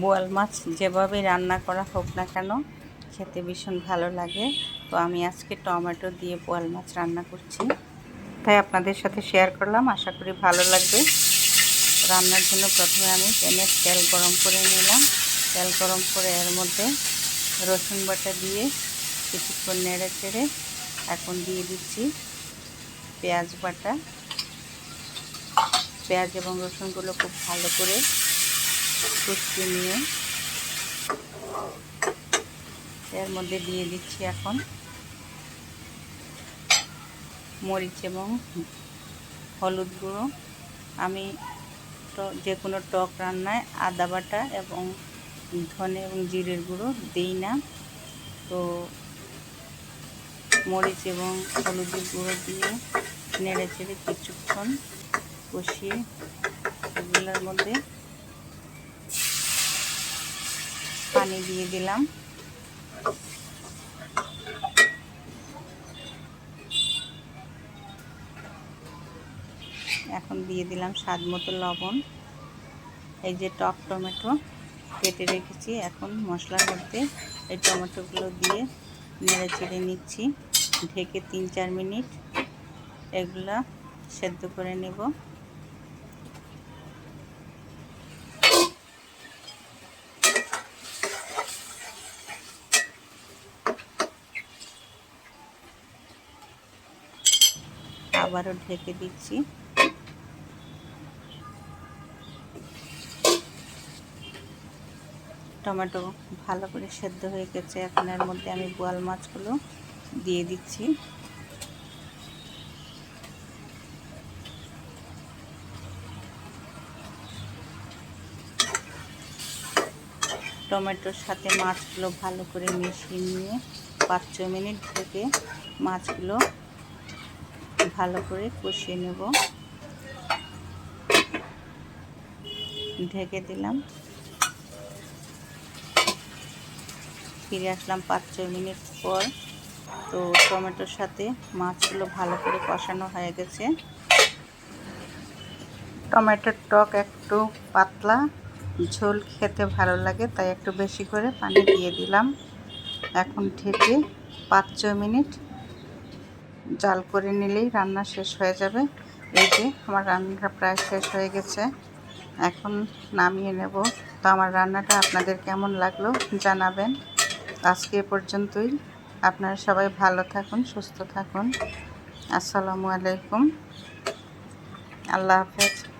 বোয়াল মাছ যেভাবে রান্না করা হোক না কেন, খেতে ভীষণ ভালো লাগে। তো আমি আজকে টমেটো দিয়ে বোয়াল মাছ রান্না করছি। তাই আপনাদের সাথে শেয়ার করলাম, আশা করি ভালো লাগবে। রান্নার জন্য প্রথমে আমি প্যানে তেল গরম করে নিলাম। তেল গরম করে এর মধ্যে রসুন বাটা দিয়ে কিছুক্ষণ নেড়ে চেড়ে এখন দিয়ে দিচ্ছি পেঁয়াজ বাটা। পেঁয়াজ এবং রসুনগুলো খুব ভালো করে কুচকে নিয়ে এর মধ্যে দিয়ে দিচ্ছি এখন মরিচ এবং হলুদ গুঁড়ো। আমি যে কোনো টক রান্নায় আদা বাটা এবং ধনে এবং জিরের গুঁড়ো দিই না। তো মরিচ এবং হলুদের গুঁড়ো দিয়ে নেড়ে চেড়ে কিছুক্ষণ কষিয়ে এগুলোর মধ্যে পানি দিয়ে দিলাম। এখন দিয়ে দিলাম স্বাদ মতো লবণ। এই যে টক টমেটো কেটে রেখেছি, এখন মশলার মধ্যে এই টমেটোগুলো দিয়ে নেড়ে চেড়ে নিচ্ছি। ঢেকে তিন চার মিনিট এগুলা সেদ্ধ করে নেব। আবারও ঢেকে দিচ্ছি। টমেটো ভালো করে সেদ্ধ হয়ে গেছে। এখন এর মধ্যে আমি বোয়াল মাছগুলো দিয়ে দিচ্ছি। টমেটোর সাথে মাছগুলো ভালো করে মিশিয়ে নিয়ে পাঁচ ছ মিনিট থেকে মাছগুলো ভালো করে কষিয়ে নেব। ঢেকে দিলাম। ফিরে আসলাম পাঁচ ছয় মিনিট পর। তো টমেটোর সাথে মাছগুলো ভালো করে কষানো হয়ে গেছে। টমেটোর টক একটু পাতলা, ঝোল খেতে ভালো লাগে, তাই একটু বেশি করে পানি দিয়ে দিলাম। এখন ঢেকে পাঁচ ছ মিনিট জাল করে নিলেই রান্না শেষ হয়ে যাবে। এই যে, আমার রান্নাটা প্রায় শেষ হয়ে গেছে। এখন নামিয়ে নেব। তো আমার রান্নাটা আপনাদের কেমন লাগল জানাবেন। আজকে এ পর্যন্তই। আপনারা সবাই ভালো থাকুন, সুস্থ থাকুন। আসসালামু আলাইকুম। আল্লাহ হাফেজ।